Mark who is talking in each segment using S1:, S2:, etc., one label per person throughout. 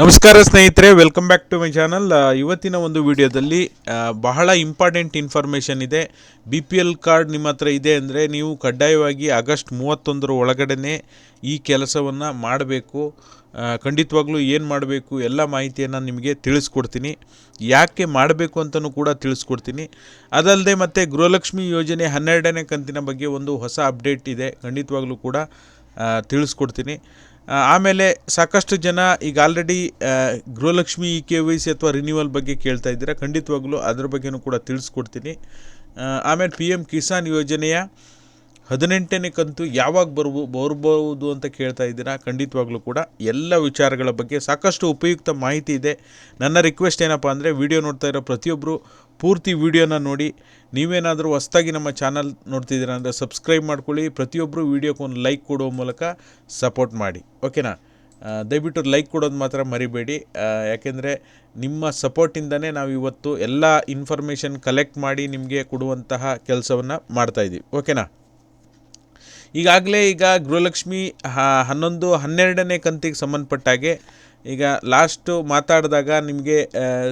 S1: ನಮಸ್ಕಾರ ಸ್ನೇಹಿತರೆ welcome back to my channel ಇವತ್ತಿನ ಒಂದು ವಿಡಿಯೋದಲ್ಲಿ ಬಹಳ ಇಂಪಾರ್ಟೆಂಟ್ ಇನ್ಫಾರ್ಮೇಷನ್ ಇದೆ. ಬಿ ಪಿ ಎಲ್ ಕಾರ್ಡ್ ನಿಮ್ಮ ಹತ್ರ ಇದೆ ಅಂದರೆ ನೀವು ಕಡ್ಡಾಯವಾಗಿ ಆಗಸ್ಟ್ ಮೂವತ್ತೊಂದರ ಒಳಗಡೆ ಈ ಕೆಲಸವನ್ನು ಮಾಡಬೇಕು. ಖಂಡಿತವಾಗ್ಲೂ ಏನು ಮಾಡಬೇಕು, ಎಲ್ಲ ಮಾಹಿತಿಯನ್ನು ನಿಮಗೆ ತಿಳಿಸ್ಕೊಡ್ತೀನಿ. ಯಾಕೆ ಮಾಡಬೇಕು ಅಂತಲೂ ಕೂಡ ತಿಳಿಸ್ಕೊಡ್ತೀನಿ. ಅದಲ್ಲದೆ ಮತ್ತು ಗೃಹಲಕ್ಷ್ಮಿ ಯೋಜನೆ ಹನ್ನೆರಡನೇ ಕಂತಿನ ಬಗ್ಗೆ ಒಂದು ಹೊಸ ಅಪ್ಡೇಟ್ ಇದೆ. ಖಂಡಿತವಾಗ್ಲೂ ಕೂಡ ತಿಳಿಸ್ಕೊಡ್ತೀನಿ. ಆಮೇಲೆ ಸಾಕಷ್ಟು ಜನ ಈಗ already Gruhalakshmi e K Y C ಅಥವಾ ರಿನ್ಯೂವಲ್ ಬಗ್ಗೆ ಕೇಳ್ತಾ ಇದ್ದೀರಾ. ಖಂಡಿತವಾಗ್ಲೂ ಅದ್ರ ಬಗ್ಗೆನೂ ಕೂಡ ತಿಳಿಸ್ಕೊಡ್ತೀನಿ. ಆಮೇಲೆ ಪಿ ಎಂ ಕಿಸಾನ್ ಯೋಜನೆಯ ಹದಿನೆಂಟನೇ ಕಂತು ಯಾವಾಗ ಬರ್ಬೋ ಬರ್ಬೋದು ಅಂತ ಕೇಳ್ತಾ ಇದ್ದೀರಾ. ಖಂಡಿತವಾಗ್ಲೂ ಕೂಡ ಎಲ್ಲ ವಿಚಾರಗಳ ಬಗ್ಗೆ ಸಾಕಷ್ಟು ಉಪಯುಕ್ತ ಮಾಹಿತಿ ಇದೆ. ನನ್ನ ರಿಕ್ವೆಸ್ಟ್ ಏನಪ್ಪ ಅಂದರೆ ವಿಡಿಯೋ ನೋಡ್ತಾ ಇರೋ ಪ್ರತಿಯೊಬ್ಬರು ಪೂರ್ತಿ ವಿಡಿಯೋನ ನೋಡಿ. ನೀವೇನಾದರೂ ಹೊಸ್ದಾಗಿ ನಮ್ಮ ಚಾನಲ್ ನೋಡ್ತಿದ್ದೀರಾ ಅಂದರೆ ಸಬ್ಸ್ಕ್ರೈಬ್ ಮಾಡ್ಕೊಳ್ಳಿ. ಪ್ರತಿಯೊಬ್ಬರು ವಿಡಿಯೋಕ್ಕೆ ಒಂದು ಲೈಕ್ ಕೊಡೋ ಮೂಲಕ ಸಪೋರ್ಟ್ ಮಾಡಿ. ಓಕೆನಾ? ದಯವಿಟ್ಟು ಲೈಕ್ ಕೊಡೋದು ಮಾತ್ರ ಮರಿಬೇಡಿ. ಯಾಕೆಂದರೆ ನಿಮ್ಮ ಸಪೋರ್ಟಿಂದನೇ ನಾವು ಇವತ್ತು ಎಲ್ಲ ಇನ್ಫಾರ್ಮೇಷನ್ ಕಲೆಕ್ಟ್ ಮಾಡಿ ನಿಮಗೆ ಕೊಡುವಂತಹ ಕೆಲಸವನ್ನು ಮಾಡ್ತಾಯಿದ್ದೀವಿ ಓಕೆನಾ? ಈಗಾಗಲೇ ಈಗ ಗೃಹಲಕ್ಷ್ಮಿ ಹನ್ನೊಂದು, ಹನ್ನೆರಡನೇ ಕಂತಿಗೆ ಸಂಬಂಧಪಟ್ಟ ಹಾಗೆ ಈಗ ಲಾಸ್ಟು ಮಾತಾಡಿದಾಗ ನಿಮಗೆ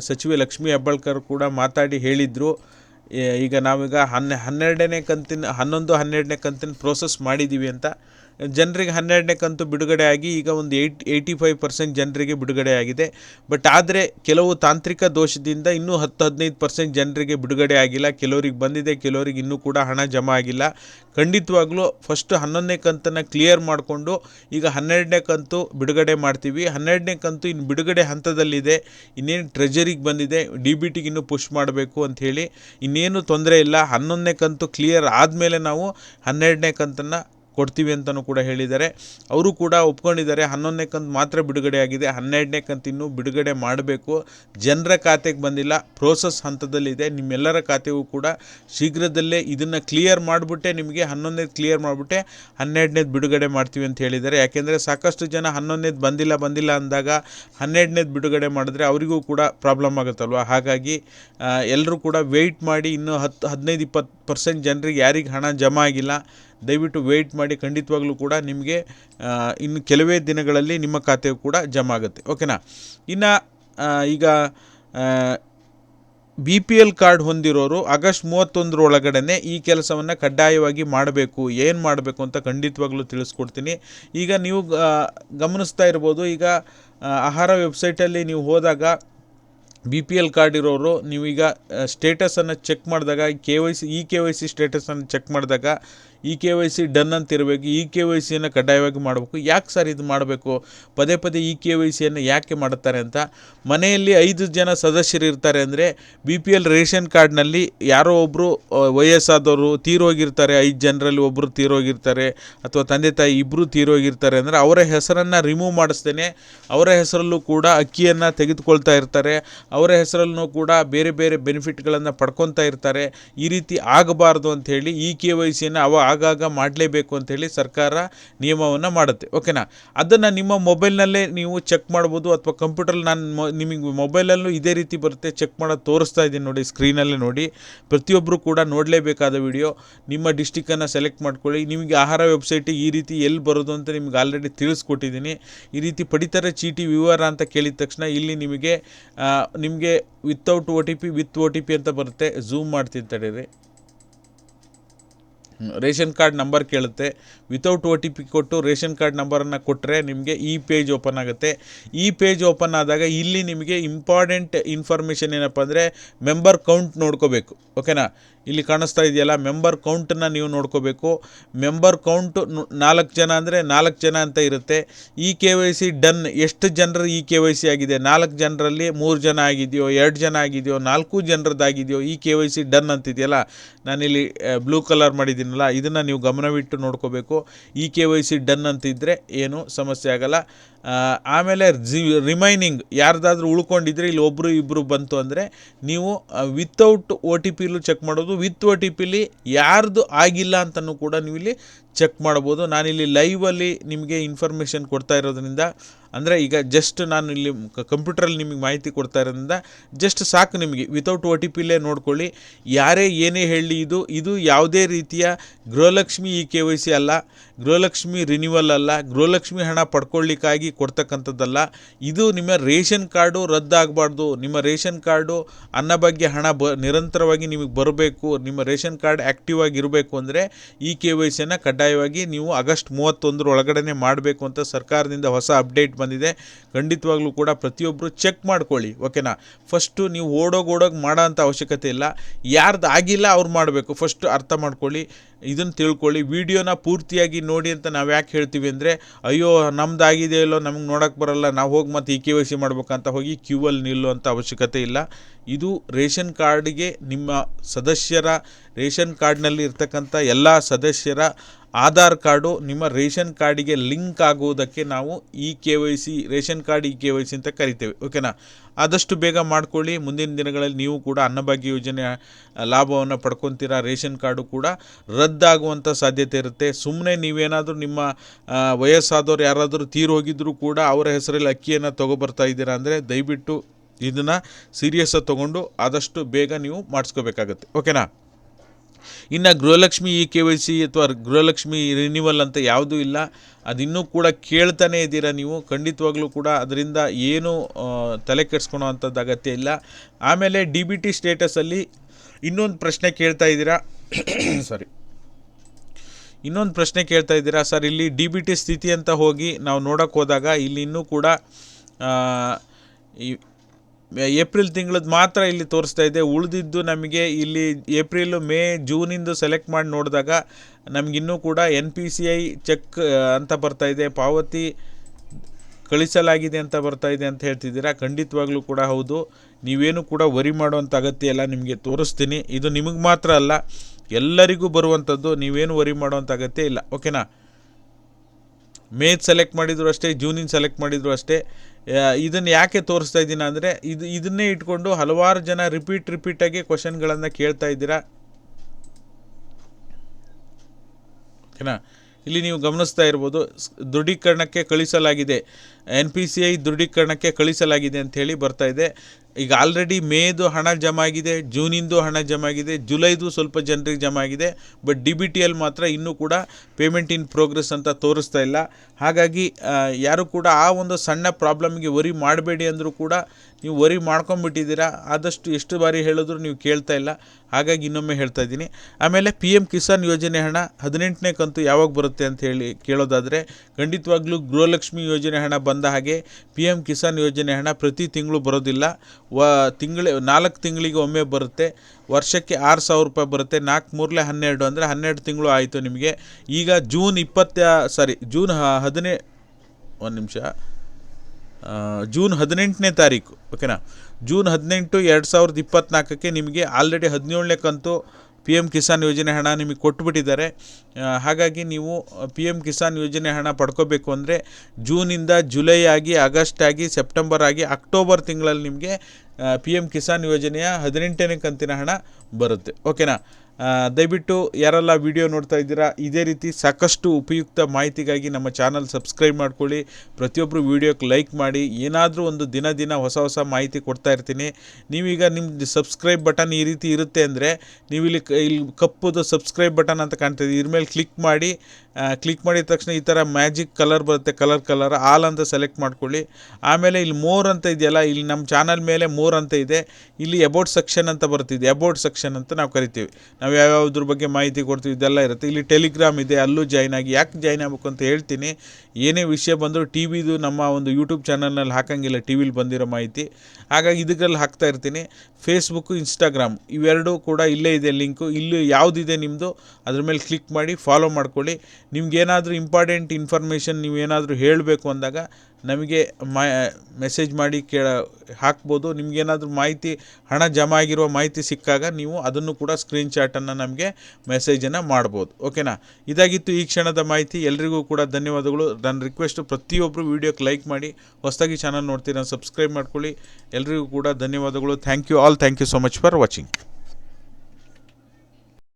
S1: ಸಚಿವೆ ಲಕ್ಷ್ಮೀ ಹೆಬ್ಬಾಳ್ಕರ್ ಕೂಡ ಮಾತಾಡಿ ಹೇಳಿದರು. ಈಗ ನಾವೀಗ ಹನ್ನೆ, ಹನ್ನೆರಡನೇ ಕಂತಿನ, ಹನ್ನೊಂದು, ಹನ್ನೆರಡನೇ ಕಂತಿನ ಪ್ರೋಸೆಸ್ ಮಾಡಿದ್ದೀವಿ ಅಂತ. ಜನರಿಗೆ ಹನ್ನೆರಡನೇ ಕಂತು ಬಿಡುಗಡೆ ಆಗಿ ಈಗ ಒಂದು ಏಯ್ಟ್, ಏಯ್ಟಿ ಫೈವ್ ಪರ್ಸೆಂಟ್ ಜನರಿಗೆ ಬಿಡುಗಡೆ ಆಗಿದೆ. ಬಟ್ ಆದರೆ ಕೆಲವು ತಾಂತ್ರಿಕ ದೋಷದಿಂದ ಇನ್ನೂ ಹತ್ತು, ಹದಿನೈದು ಪರ್ಸೆಂಟ್ ಜನರಿಗೆ ಬಿಡುಗಡೆ ಆಗಿಲ್ಲ. ಕೆಲವರಿಗೆ ಬಂದಿದೆ, ಕೆಲವರಿಗೆ ಇನ್ನೂ ಕೂಡ ಹಣ ಜಮಾ ಆಗಿಲ್ಲ. ಖಂಡಿತವಾಗ್ಲೂ ಫಸ್ಟ್ ಹನ್ನೊಂದನೇ ಕಂತನ್ನು ಕ್ಲಿಯರ್ ಮಾಡಿಕೊಂಡು ಈಗ ಹನ್ನೆರಡನೇ ಕಂತು ಬಿಡುಗಡೆ ಮಾಡ್ತೀವಿ. ಹನ್ನೆರಡನೇ ಕಂತು ಇನ್ನು ಬಿಡುಗಡೆ ಹಂತದಲ್ಲಿದೆ. ಇನ್ನೇನು ಟ್ರೆಜರಿಗೆ ಬಂದಿದೆ ಡಿ ಬಿ ಟಿಗೆ ಇನ್ನೂ ಪುಷ್ ಮಾಡಬೇಕು ಅಂಥೇಳಿ ಇನ್ನೇನು ತೊಂದರೆ ಇಲ್ಲ. ಹನ್ನೊಂದನೇ ಕಂತು ಕ್ಲಿಯರ್ ಆದಮೇಲೆ ನಾವು ಹನ್ನೆರಡನೇ ಕಂತನ್ನು ಕೊಡ್ತೀವಿ ಅಂತಲೂ ಕೂಡ ಹೇಳಿದ್ದಾರೆ. ಅವರು ಕೂಡ ಒಪ್ಕೊಂಡಿದ್ದಾರೆ, ಹನ್ನೊಂದನೇ ಕಂತು ಮಾತ್ರ ಬಿಡುಗಡೆ ಆಗಿದೆ, ಹನ್ನೆರಡನೇ ಕಂತು ಇನ್ನೂ ಬಿಡುಗಡೆ ಮಾಡಬೇಕು. ಜನರ ಖಾತೆಗೆ ಬಂದಿಲ್ಲ ಪ್ರೋಸೆಸ್ ಹಂತದಲ್ಲಿದೆ ನಿಮ್ಮೆಲ್ಲರ ಖಾತೆಗೂ ಕೂಡ ಶೀಘ್ರದಲ್ಲೇ ಇದನ್ನು ಕ್ಲಿಯರ್ ಮಾಡಿಬಿಟ್ಟೆ ನಿಮಗೆ, ಹನ್ನೊಂದನೇದು ಕ್ಲಿಯರ್ ಮಾಡಿಬಿಟ್ಟೆ, ಹನ್ನೆರಡನೇದು ಬಿಡುಗಡೆ ಮಾಡ್ತೀವಿ ಅಂತ ಹೇಳಿದ್ದಾರೆ. ಯಾಕೆಂದರೆ ಸಾಕಷ್ಟು ಜನ ಹನ್ನೊಂದನೇದು ಬಂದಿಲ್ಲ ಬಂದಿಲ್ಲ ಅಂದಾಗ ಹನ್ನೆರಡನೇದು ಬಿಡುಗಡೆ ಮಾಡಿದ್ರೆ ಅವರಿಗೂ ಕೂಡ ಪ್ರಾಬ್ಲಮ್ ಆಗುತ್ತಲ್ವ? ಹಾಗಾಗಿ ಎಲ್ಲರೂ ಕೂಡ ವೆಯ್ಟ್ ಮಾಡಿ ಇನ್ನೂ ಹತ್ತು ಹದಿನೈದು ಇಪ್ಪತ್ತು ಪರ್ಸೆಂಟ್ ಜನರಿಗೆ ಯಾರಿಗೆ ಹಣ ಜಮಾ ಆಗಿಲ್ಲ ದಯವಿಟ್ಟು ವೆಯ್ಟ್ ಮಾಡಿ ಖಂಡಿತವಾಗ್ಲೂ ಕೂಡ ನಿಮಗೆ ಇನ್ನು ಕೆಲವೇ ದಿನಗಳಲ್ಲಿ ನಿಮ್ಮ ಖಾತೆ ಕೂಡ ಜಮಾ ಆಗುತ್ತೆ. ಓಕೆನಾ ಇನ್ನು ಈಗ ಬಿ ಪಿ ಎಲ್ ಕಾರ್ಡ್ ಹೊಂದಿರೋರು ಆಗಸ್ಟ್ ಮೂವತ್ತೊಂದರ ಒಳಗಡೆ ಈ ಕೆಲಸವನ್ನು ಕಡ್ಡಾಯವಾಗಿ ಮಾಡಬೇಕು, ಏನು ಮಾಡಬೇಕು ಅಂತ ಖಂಡಿತವಾಗ್ಲೂ ತಿಳಿಸ್ಕೊಡ್ತೀನಿ. ಈಗ ನೀವು ಗಮನಿಸ್ತಾ ಇರ್ಬೋದು, ಈಗ ಆಹಾರ ವೆಬ್ಸೈಟಲ್ಲಿ ನೀವು ಹೋದಾಗ ಬಿ ಪಿ ಎಲ್ ಕಾರ್ಡ್ ಇರೋರು ನೀವೀಗ ಸ್ಟೇಟಸನ್ನು ಚೆಕ್ ಮಾಡಿದಾಗ K Y C e K Y C ಸ್ಟೇಟಸನ್ನು check ಮಾಡಿದಾಗ e K Y C done ಅಂತ ಇರಬೇಕು ಇ ಕೆ ವೈ ಸಿಯನ್ನು ಕಡ್ಡಾಯವಾಗಿ ಮಾಡಬೇಕು. ಯಾಕೆ ಸರ್ ಇದು ಮಾಡಬೇಕು? ಪದೇ ಪದೇ ಇ ಕೆ ವೈ ಸಿಯನ್ನು ಯಾಕೆ ಮಾಡುತ್ತಾರೆ ಅಂತ. ಮನೆಯಲ್ಲಿ ಐದು ಜನ ಸದಸ್ಯರು ಇರ್ತಾರೆ ಅಂದರೆ ಬಿ ಪಿ ಎಲ್ ರೇಷನ್ ಕಾರ್ಡ್ನಲ್ಲಿ ಯಾರೋ ಒಬ್ಬರು ವಯಸ್ಸಾದವರು ತೀರೋಗಿರ್ತಾರೆ, ಐದು ಜನರಲ್ಲಿ ಒಬ್ಬರು ತೀರೋಗಿರ್ತಾರೆ, ಅಥವಾ ತಂದೆ ತಾಯಿ ಇಬ್ಬರು ತೀರೋಗಿರ್ತಾರೆ ಅಂದರೆ ಅವರ ಹೆಸರನ್ನು ರಿಮೂವ್ ಮಾಡಿಸ್ತೇನೆ ಅವರ ಹೆಸರಲ್ಲೂ ಕೂಡ ಅಕ್ಕಿಯನ್ನು ತೆಗೆದುಕೊಳ್ತಾ ಇರ್ತಾರೆ. ಅವರ ಹೆಸರಲ್ಲೂ ಕೂಡ ಬೇರೆ ಬೇರೆ ಬೆನಿಫಿಟ್ಗಳನ್ನು ಪಡ್ಕೊತಾ ಇರ್ತಾರೆ. ಈ ರೀತಿ ಆಗಬಾರ್ದು ಅಂಥೇಳಿ ಈ ಕೆ ವೈ ಸಿಯನ್ನು ಅವ ಆಗಾಗ ಮಾಡಲೇಬೇಕು ಅಂಥೇಳಿ ಸರ್ಕಾರ ನಿಯಮವನ್ನು ಮಾಡುತ್ತೆ. ಓಕೆನಾ? ಅದನ್ನು ನಿಮ್ಮ ಮೊಬೈಲ್ನಲ್ಲೇ ನೀವು ಚೆಕ್ ಮಾಡ್ಬೋದು ಅಥವಾ ಕಂಪ್ಯೂಟರ್ ನಾನು ನಿಮಗೆ ಮೊಬೈಲಲ್ಲೂ ಇದೇ ರೀತಿ ಬರುತ್ತೆ. ಚೆಕ್ ಮಾಡೋದು ತೋರಿಸ್ತಾ ಇದ್ದೀನಿ ನೋಡಿ, ಸ್ಕ್ರೀನಲ್ಲೇ ನೋಡಿ. ಪ್ರತಿಯೊಬ್ಬರು ಕೂಡ ನೋಡಲೇಬೇಕಾದ ವಿಡಿಯೋ. ನಿಮ್ಮ ಡಿಸ್ಟಿಕನ್ನು ಸೆಲೆಕ್ಟ್ ಮಾಡ್ಕೊಳ್ಳಿ. ನಿಮಗೆ ಆಹಾರ ವೆಬ್ಸೈಟ್ ಈ ರೀತಿ ಎಲ್ಲಿ ಬರೋದು ಅಂತ ನಿಮ್ಗೆ ಆಲ್ರೆಡಿ ತಿಳಿಸ್ಕೊಟ್ಟಿದ್ದೀನಿ. ಈ ರೀತಿ ಪಡಿತರ ಚೀಟಿ ವಿವರ ಅಂತ ಕೇಳಿದ ತಕ್ಷಣ ಇಲ್ಲಿ ನಿಮಗೆ ನಿಮಗೆ without O T P with O T P ಅಂತ ಬರುತ್ತೆ. ಝೂಮ್ ಮಾಡ್ತೀನಿ ತಡೀರಿ ರೇಷನ್ ಕಾರ್ಡ್ ನಂಬರ್ ಕೇಳುತ್ತೆ. ವಿತೌಟ್ ಒ ಟಿ ಪಿ ಕೊಟ್ಟು ರೇಷನ್ ಕಾರ್ಡ್ ನಂಬರನ್ನು ಕೊಟ್ಟರೆ ನಿಮಗೆ ಈ ಪೇಜ್ ಓಪನ್ ಆಗುತ್ತೆ. ಈ ಪೇಜ್ ಓಪನ್ ಆದಾಗ ಇಲ್ಲಿ ನಿಮಗೆ ಇಂಪಾರ್ಟೆಂಟ್ ಇನ್ಫಾರ್ಮೇಷನ್ ಏನಪ್ಪ ಅಂದರೆ ಮೆಂಬರ್ ಕೌಂಟ್ ನೋಡ್ಕೋಬೇಕು. ಓಕೆನಾ ಇಲ್ಲಿ ಕಾಣಿಸ್ತಾ ಇದೆಯಲ್ಲ ಮೆಂಬರ್ ಕೌಂಟನ್ನು ನೀವು ನೋಡ್ಕೋಬೇಕು. ಮೆಂಬರ್ ಕೌಂಟು ನಾಲ್ಕು ಜನ ಅಂದರೆ ನಾಲ್ಕು ಜನ ಅಂತ ಇರುತ್ತೆ. E K Y C done ಎಷ್ಟು ಜನರ ಇ ಕೆ ವೈ ಸಿ ಆಗಿದೆ? ನಾಲ್ಕು ಜನರಲ್ಲಿ ಮೂರು ಜನ ಆಗಿದೆಯೋ, ಎರಡು ಜನ ಆಗಿದೆಯೋ, ನಾಲ್ಕು ಜನರದ್ದಾಗಿದೆಯೋ e K Y C done ಅಂತಿದೆಯಲ್ಲ? ನಾನಿಲ್ಲಿ ಬ್ಲೂ ಕಲರ್ ಮಾಡಿದ್ದೀನಲ್ಲ, ಇದನ್ನು ನೀವು ಗಮನವಿಟ್ಟು ನೋಡ್ಕೋಬೇಕು. E K Y C done ಅಂತಿದ್ದರೆ ಏನು ಸಮಸ್ಯೆ ಆಗಲ್ಲ. ಆಮೇಲೆ ಜಿ ರಿಮೈನಿಂಗ್ ಯಾರ್ದಾದ್ರೂ ಉಳ್ಕೊಂಡಿದ್ರೆ ಇಲ್ಲಿ ಒಬ್ಬರು ಇಬ್ಬರು ಬಂತು ಅಂದರೆ ನೀವು ವಿತೌಟ್ ಒ ಟಿ ಪಿಲೂ ಚೆಕ್ ಮಾಡೋದು ವಿತ್ ಒ ಟಿ ಪಿಲಿ ಯಾರ್ದು ಆಗಿಲ್ಲ ಅಂತಲೂ ಕೂಡ ನೀವು ಇಲ್ಲಿ ಚೆಕ್ ಮಾಡ್ಬೋದು ನಾನಿಲ್ಲಿ ಲೈವಲ್ಲಿ ನಿಮಗೆ ಇನ್ಫಾರ್ಮೇಷನ್ ಕೊಡ್ತಾ ಇರೋದ್ರಿಂದ, ಅಂದರೆ ಈಗ ಜಸ್ಟ್ ನಾನು ಇಲ್ಲಿ ಕಂಪ್ಯೂಟ್ರಲ್ಲಿ ನಿಮಗೆ ಮಾಹಿತಿ ಕೊಡ್ತಾ ಇರೋದ್ರಿಂದ ಜಸ್ಟ್ ಸಾಕು ನಿಮಗೆ. ವಿತೌಟ್ ಒ ಟಿ ಪಿಲೇ ನೋಡ್ಕೊಳ್ಳಿ. ಯಾರೇ ಏನೇ ಹೇಳಿ ಇದು ಇದು ಯಾವುದೇ ರೀತಿಯ ಗೃಹಲಕ್ಷ್ಮಿ ಈ ಕೆ ವೈ ಸಿ ಅಲ್ಲ, ಗೃಹಲಕ್ಷ್ಮಿ ರಿನ್ಯೂವಲ್ ಅಲ್ಲ, ಗೃಹಲಕ್ಷ್ಮಿ ಹಣ ಪಡ್ಕೊಳ್ಳಿಕ್ಕಾಗಿ ಕೊಡ್ತಕ್ಕಂಥದ್ದಲ್ಲ. ಇದು ನಿಮ್ಮ ರೇಷನ್ ಕಾರ್ಡು ರದ್ದಾಗಬಾರ್ದು. ನಿಮ್ಮ ರೇಷನ್ ಕಾರ್ಡು ಅನ್ನಭಾಗ್ಯ ಹಣ ಬ ನಿರಂತರವಾಗಿ ನಿಮಗೆ ಬರಬೇಕು. ನಿಮ್ಮ ರೇಷನ್ ಕಾರ್ಡ್ ಆ್ಯಕ್ಟಿವ್ ಆಗಿ ಇರಬೇಕು ಅಂದರೆ ಈ ಕೆ ವೈ ಸಿಯನ್ನು ಕಡ್ಡಾಯವಾಗಿ ನೀವು ಆಗಸ್ಟ್ ಮೂವತ್ತೊಂದರ ಒಳಗಡೆ ಮಾಡಬೇಕು ಅಂತ ಸರ್ಕಾರದಿಂದ ಹೊಸ ಅಪ್ಡೇಟ್ ಬಂದಿದೆ. ಖಂಡಿತವಾಗ್ಲೂ ಕೂಡ ಪ್ರತಿಯೊಬ್ಬರು ಚೆಕ್ ಮಾಡ್ಕೊಳ್ಳಿ, ಓಕೆನಾ? ಫಸ್ಟು ನೀವು ಓಡೋಗಿ ಓಡೋಗಿ ಮಾಡೋ ಅಂಥ ಅವಶ್ಯಕತೆ ಇಲ್ಲ. ಯಾರ್ದು ಆಗಿಲ್ಲ ಅವ್ರು ಮಾಡಬೇಕು. ಫಸ್ಟ್ ಅರ್ಥ ಮಾಡ್ಕೊಳ್ಳಿ. ಇದನ್ನು ತಿಳ್ಕೊಳ್ಳಿ. ವಿಡಿಯೋನ ಪೂರ್ತಿಯಾಗಿ ನೋಡಿ ಅಂತ ನಾವು ಯಾಕೆ ಹೇಳ್ತೀವಿ ಅಂದರೆ, ಅಯ್ಯೋ ನಮ್ದು ಆಗಿದೆ ಇಲ್ಲೋ, ನಮ್ಗೆ ನೋಡೋಕ್ಕೆ ಬರಲ್ಲ, ನಾವು ಹೋಗಿ ಮತ್ತು ಈ ಕೆ ವೈ ಸಿ ಮಾಡ್ಬೇಕಂತ ಹೋಗಿ ಕ್ಯೂವಲ್ಲಿ ನಿಲ್ಲುವಂಥ ಅವಶ್ಯಕತೆ ಇಲ್ಲ. ಇದು ರೇಷನ್ ಕಾರ್ಡ್ಗೆ ನಿಮ್ಮ ಸದಸ್ಯರ ರೇಷನ್ ಕಾರ್ಡ್ನಲ್ಲಿ ಇರ್ತಕ್ಕಂಥ ಎಲ್ಲ ಸದಸ್ಯರ ಆಧಾರ್ ಕಾರ್ಡು ನಿಮ್ಮ ರೇಷನ್ ಕಾರ್ಡಿಗೆ ಲಿಂಕ್ ಆಗುವುದಕ್ಕೆ ನಾವು e K Y C, ration card e K Y C ಅಂತ ಕರಿತೇವೆ. ಓಕೆನಾ? ಆದಷ್ಟು ಬೇಗ ಮಾಡ್ಕೊಳ್ಳಿ. ಮುಂದಿನ ದಿನಗಳಲ್ಲಿ ನೀವು ಕೂಡ ಅನ್ನಭಾಗ್ಯ ಯೋಜನೆ ಲಾಭವನ್ನು ಪಡ್ಕೊತೀರಾ. ರೇಷನ್ ಕಾರ್ಡು ಕೂಡ ರದ್ದಾಗುವಂಥ ಸಾಧ್ಯತೆ ಇರುತ್ತೆ. ಸುಮ್ಮನೆ ನೀವೇನಾದರೂ ನಿಮ್ಮ ವಯಸ್ಸಾದವ್ರು ಯಾರಾದರೂ ತೀರು ಹೋಗಿದ್ರು ಕೂಡ ಅವರ ಹೆಸರಲ್ಲಿ ಅಕ್ಕಿಯನ್ನು ತೊಗೊಬರ್ತಾ ಇದ್ದೀರಾ ಅಂದರೆ ದಯವಿಟ್ಟು ಇದನ್ನು ಸೀರಿಯಸ್ಸಾಗಿ ತೊಗೊಂಡು ಆದಷ್ಟು ಬೇಗ ನೀವು ಮಾಡಿಸ್ಕೋಬೇಕಾಗತ್ತೆ. ಓಕೆನಾ? ಇನ್ನು Gruhalakshmi e K Y C ಅಥವಾ ಗೃಹಲಕ್ಷ್ಮಿ ರಿನ್ಯೂವಲ್ ಅಂತ ಯಾವುದೂ ಇಲ್ಲ. ಅದಿನ್ನೂ ಕೂಡ ಕೇಳ್ತಾನೇ ಇದ್ದೀರಾ ನೀವು? ಖಂಡಿತವಾಗ್ಲೂ ಕೂಡ ಅದರಿಂದ ಏನು ತಲೆ ಕೆಡಿಸ್ಕೊಳೋ ಅಂಥದ್ದು ಅಗತ್ಯ ಇಲ್ಲ. ಆಮೇಲೆ ಡಿ ಬಿ ಟಿ ಸ್ಟೇಟಸಲ್ಲಿ ಇನ್ನೊಂದು ಪ್ರಶ್ನೆ ಕೇಳ್ತಾ ಇದ್ದೀರಾ? ಸಾರಿ ಇನ್ನೊಂದು ಪ್ರಶ್ನೆ ಕೇಳ್ತಾ ಇದ್ದೀರಾ? ಸರ್, ಇಲ್ಲಿ ಡಿ ಬಿ ಟಿ ಸ್ಥಿತಿ ಅಂತ ಹೋಗಿ ನಾವು ನೋಡೋಕ್ಕೆ ಹೋದಾಗ ಇಲ್ಲಿ ಇನ್ನೂ ಕೂಡ ಏಪ್ರಿಲ್ ತಿಂಗಳದ್ದು ಮಾತ್ರ ಇಲ್ಲಿ ತೋರಿಸ್ತಾ ಇದೆ. ಉಳಿದಿದ್ದು ನಮಗೆ ಇಲ್ಲಿ ಏಪ್ರಿಲು, ಮೇ, ಜೂನಿಂದು ಸೆಲೆಕ್ಟ್ ಮಾಡಿ ನೋಡಿದಾಗ ನಮಗಿನ್ನೂ ಕೂಡ N P C I check ಅಂತ ಬರ್ತಾ ಇದೆ. ಪಾವತಿ ಕಳಿಸಲಾಗಿದೆ ಅಂತ ಬರ್ತಾ ಇದೆ ಅಂತ ಹೇಳ್ತಿದ್ದೀರಾ? ಖಂಡಿತವಾಗ್ಲೂ ಕೂಡ ಹೌದು. ನೀವೇನು ಕೂಡ ವರಿ ಮಾಡುವಂಥ ಅಗತ್ಯ ಇಲ್ಲ. ನಿಮಗೆ ತೋರಿಸ್ತೀನಿ. ಇದು ನಿಮಗೆ ಮಾತ್ರ ಅಲ್ಲ, ಎಲ್ಲರಿಗೂ ಬರುವಂಥದ್ದು ನೀವೇನು ವರಿ ಮಾಡುವಂಥ ಅಗತ್ಯ ಇಲ್ಲ. ಓಕೆನಾ? ಮೇದ್ ಸೆಲೆಕ್ಟ್ ಮಾಡಿದ್ರು ಅಷ್ಟೇ ಜೂನಿನ ಸೆಲೆಕ್ಟ್ ಮಾಡಿದ್ರು ಅಷ್ಟೇ. ಇದನ್ನು ಯಾಕೆ ತೋರಿಸ್ತಾ ಇದ್ದೀನಿ ಅಂದರೆ, ಇದು, ಇದನ್ನೇ ಇಟ್ಕೊಂಡು ಹಲವಾರು ಜನ ರಿಪೀಟ್ ರಿಪೀಟಾಗಿ ಕ್ವಶನ್ಗಳನ್ನು ಕೇಳ್ತಾ ಇದ್ದೀರಾ? ಓಕೆನಾ? ಇಲ್ಲಿ ನೀವು ಗಮನಿಸ್ತಾ ಇರ್ಬೋದು ದೃಢೀಕರಣಕ್ಕೆ ಕಳಿಸಲಾಗಿದೆ. ಎನ್ ಪಿ ಸಿ ಐ ದೃಢೀಕರಣಕ್ಕೆ ಕಳಿಸಲಾಗಿದೆ ಅಂತ ಹೇಳಿ ಬರ್ತಾ ಇದೆ. ಈಗ ಆಲ್ರೆಡಿ ಮೇದು ಹಣ ಜಮಾ ಆಗಿದೆ ಜೂನಿಂದು ಹಣ ಜಮಾ ಆಗಿದೆ ಜುಲೈದು ಸ್ವಲ್ಪ ಜನರಿಗೆ ಜಮಾ ಆಗಿದೆ but D B T L ಮಾತ್ರ ಇನ್ನೂ ಕೂಡ ಪೇಮೆಂಟ್ ಇನ್ ಪ್ರೋಗ್ರೆಸ್ ಅಂತ ತೋರಿಸ್ತಾ ಇಲ್ಲ. ಹಾಗಾಗಿ ಯಾರು ಕೂಡ ಆ ಒಂದು ಸಣ್ಣ ಪ್ರಾಬ್ಲಮ್ಗೆ ವರಿ ಮಾಡಬೇಡಿ ಅಂದರೂ ಕೂಡ ನೀವು ವರಿ ಮಾಡ್ಕೊಂಬಿಟ್ಟಿದ್ದೀರಾ ಆದಷ್ಟು ಎಷ್ಟು ಬಾರಿ ಹೇಳಿದ್ರು ನೀವು ಕೇಳ್ತಾ ಇಲ್ಲ. ಹಾಗಾಗಿ ಇನ್ನೊಮ್ಮೆ ಹೇಳ್ತಾ ಇದ್ದೀನಿ. ಆಮೇಲೆ ಪಿ ಎಂ ಕಿಸಾನ್ ಯೋಜನೆ ಹಣ ಹದಿನೆಂಟನೇ ಕಂತು ಯಾವಾಗ ಬರುತ್ತೆ ಅಂತ ಹೇಳಿ ಕೇಳೋದಾದರೆ, ಖಂಡಿತವಾಗ್ಲೂ ಗೃಹಲಕ್ಷ್ಮಿ ಯೋಜನೆ ಹಣ ಬಂದ ಹಾಗೆ ಪಿ ಎಂ ಕಿಸಾನ್ ಯೋಜನೆ ಹಣ ಪ್ರತಿ ತಿಂಗಳು ಬರೋದಿಲ್ಲ. ವ ತಿಂಗಳ, ನಾಲ್ಕು ತಿಂಗಳಿಗೆ ಒಮ್ಮೆ ಬರುತ್ತೆ, ವರ್ಷಕ್ಕೆ ಆರು ಸಾವಿರ ರೂಪಾಯಿ ಬರುತ್ತೆ, ನಾಲ್ಕು ಮೂರಲೆ ಹನ್ನೆರಡು ಅಂದರೆ ಹನ್ನೆರಡು ತಿಂಗಳು ಆಯಿತು ನಿಮಗೆ. ಈಗ ಜೂನ್ ಇಪ್ಪತ್ತ ಸಾರಿ ಜೂನ್ ಹದಿನೇ, ಒಂದು ನಿಮಿಷ. ಜೂನ್ ಹದಿನೆಂಟನೇ ತಾರೀಕು ಓಕೆನಾ ಜೂನ್ ಹದಿನೆಂಟು ಎರಡು ಸಾವಿರದ ಇಪ್ಪತ್ತ್ನಾಲ್ಕಕ್ಕೆ ನಿಮಗೆ ಆಲ್ರೆಡಿ ಹದಿನೇಳನೇ ಕಂತು ಪಿ ಎಂ ಕಿಸಾನ್ ಯೋಜನೆ ಹಣ ನಿಮಗೆ ಕೊಟ್ಬಿಟ್ಟಿದ್ದಾರೆ. ಹಾಗಾಗಿ ನೀವು ಪಿ ಎಂ ಕಿಸಾನ್ ಯೋಜನೆ ಹಣ ಪಡ್ಕೋಬೇಕು ಅಂದರೆ ಜೂನಿಂದ ಜುಲೈ ಆಗಿ, ಆಗಸ್ಟ್ ಆಗಿ, ಸೆಪ್ಟೆಂಬರ್ ಆಗಿ, ಅಕ್ಟೋಬರ್ ತಿಂಗಳಲ್ಲಿ ನಿಮಗೆ ಪಿ ಎಂ ಕಿಸಾನ್ ಯೋಜನೆಯ ಹದಿನೆಂಟನೇ ಕಂತಿನ ಹಣ ಬರುತ್ತೆ. ಓಕೆನಾ? ದಯವಿಟ್ಟು ಯಾರೆಲ್ಲ ವಿಡಿಯೋ ನೋಡ್ತಾ ಇದ್ದೀರಾ, ಇದೇ ರೀತಿ ಸಾಕಷ್ಟು ಉಪಯುಕ್ತ ಮಾಹಿತಿಗಾಗಿ ನಮ್ಮ ಚಾನಲ್ ಸಬ್ಸ್ಕ್ರೈಬ್ ಮಾಡ್ಕೊಳ್ಳಿ. ಪ್ರತಿಯೊಬ್ಬರು ವಿಡಿಯೋಕ್ಕೆ ಲೈಕ್ ಮಾಡಿ, ಏನಾದರೂ ಒಂದು ದಿನ ದಿನ ಹೊಸ ಹೊಸ ಮಾಹಿತಿ ಕೊಡ್ತಾ ಇರ್ತೀನಿ. ನೀವೀಗ ನಿಮ್ಮದು ಸಬ್ಸ್ಕ್ರೈಬ್ ಬಟನ್ ಈ ರೀತಿ ಇರುತ್ತೆ ಅಂದರೆ ನೀವು ಇಲ್ಲಿ ಇಲ್ಲಿ ಕಪ್ಪುದು ಸಬ್ಸ್ಕ್ರೈಬ್ ಬಟನ್ ಅಂತ ಕಾಣ್ತಿದೆ. ಇದ್ರ ಮೇಲೆ ಕ್ಲಿಕ್ ಮಾಡಿ ಕ್ಲಿಕ್ ಮಾಡಿದ ತಕ್ಷಣ ಈ ಥರ ಮ್ಯಾಜಿಕ್ ಕಲರ್ ಬರುತ್ತೆ, ಕಲರ್ ಕಲರ್, ಆಲ್ ಅಂತ ಸೆಲೆಕ್ಟ್ ಮಾಡ್ಕೊಳ್ಳಿ. ಆಮೇಲೆ ಇಲ್ಲಿ ಮೋರ್ ಅಂತ ಇದೆಯಲ್ಲ, ಇಲ್ಲಿ ನಮ್ಮ ಚಾನಲ್ ಮೇಲೆ ಮೋರ್ ಅಂತ ಇದೆ. ಇಲ್ಲಿ ಅಬೌಟ್ ಸೆಕ್ಷನ್ ಅಂತ ಬರ್ತಿದೆ ಅಬೌಟ್ ಸೆಕ್ಷನ್ ಅಂತ ನಾವು ಕರಿತೀವಿ. ನಾವು ಯಾವ್ಯಾವುದ್ರ ಬಗ್ಗೆ ಮಾಹಿತಿ ಕೊಡ್ತೀವಿ ಇದೆಲ್ಲ ಇರುತ್ತೆ. ಇಲ್ಲಿ ಟೆಲಿಗ್ರಾಮ್ ಇದೆ, ಅಲ್ಲೂ ಜಾಯ್ನ್ ಆಗಿ. ಯಾಕೆ ಜಾಯ್ನ್ ಆಗ್ಬೇಕು ಅಂತ ಹೇಳ್ತೀನಿ. ಏನೇ ವಿಷಯ ಬಂದರೂ ಟಿ ವಿದು ನಮ್ಮ ಒಂದು ಯೂಟ್ಯೂಬ್ ಚಾನಲ್ನಲ್ಲಿ ಹಾಕೋಂಗಿಲ್ಲ ಟಿ ವಿಲಿ ಬಂದಿರೋ ಮಾಹಿತಿ. ಹಾಗಾಗಿ ಇದರಲ್ಲಿ ಹಾಕ್ತಾ ಇರ್ತೀನಿ. ಫೇಸ್ಬುಕ್ಕು ಇನ್ಸ್ಟಾಗ್ರಾಮ್ ಇವೆರಡೂ ಕೂಡ ಇಲ್ಲೇ ಇದೆ ಲಿಂಕು. ಇಲ್ಲಿ ಯಾವುದಿದೆ ನಿಮ್ಮದು ಅದ್ರ ಮೇಲೆ ಕ್ಲಿಕ್ ಮಾಡಿ ಫಾಲೋ ಮಾಡ್ಕೊಳ್ಳಿ. ನಿಮ್ಗೇನಾದರೂ ಇಂಪಾರ್ಟೆಂಟ್ ಇನ್ಫಾರ್ಮೇಷನ್ ನೀವೇನಾದರೂ ಹೇಳಬೇಕು ಅಂದಾಗ ನಮಗೆ ಮೆಸೇಜ್ ಮಾಡಿ ಕೇಳ, ಹಾಕ್ಬೋದು. ನಿಮಗೇನಾದರೂ ಮಾಹಿತಿ, ಹಣ ಜಮಾ ಆಗಿರುವ ಮಾಹಿತಿ ಸಿಕ್ಕಾಗ ನೀವು ಅದನ್ನು ಕೂಡ ಸ್ಕ್ರೀನ್ಶಾಟನ್ನು ನಮಗೆ ಮೆಸೇಜನ್ನು ಮಾಡ್ಬೋದು. ಓಕೆನಾ ಇದಾಗಿತ್ತು ಈ ಕ್ಷಣದ ಮಾಹಿತಿ. ಎಲ್ರಿಗೂ ಕೂಡ ಧನ್ಯವಾದಗಳು. ನನ್ನ ರಿಕ್ವೆಸ್ಟು ಪ್ರತಿಯೊಬ್ಬರು ವೀಡಿಯೋಕ್ಕೆ ಲೈಕ್ ಮಾಡಿ, ಹೊಸದಾಗಿ ಚಾನಲ್ ನೋಡ್ತೀರಾ ಸಬ್ಸ್ಕ್ರೈಬ್ ಮಾಡ್ಕೊಳ್ಳಿ. ಎಲ್ಲರಿಗೂ ಕೂಡ ಧನ್ಯವಾದಗಳು. Thank you all. Thank you so much for watching.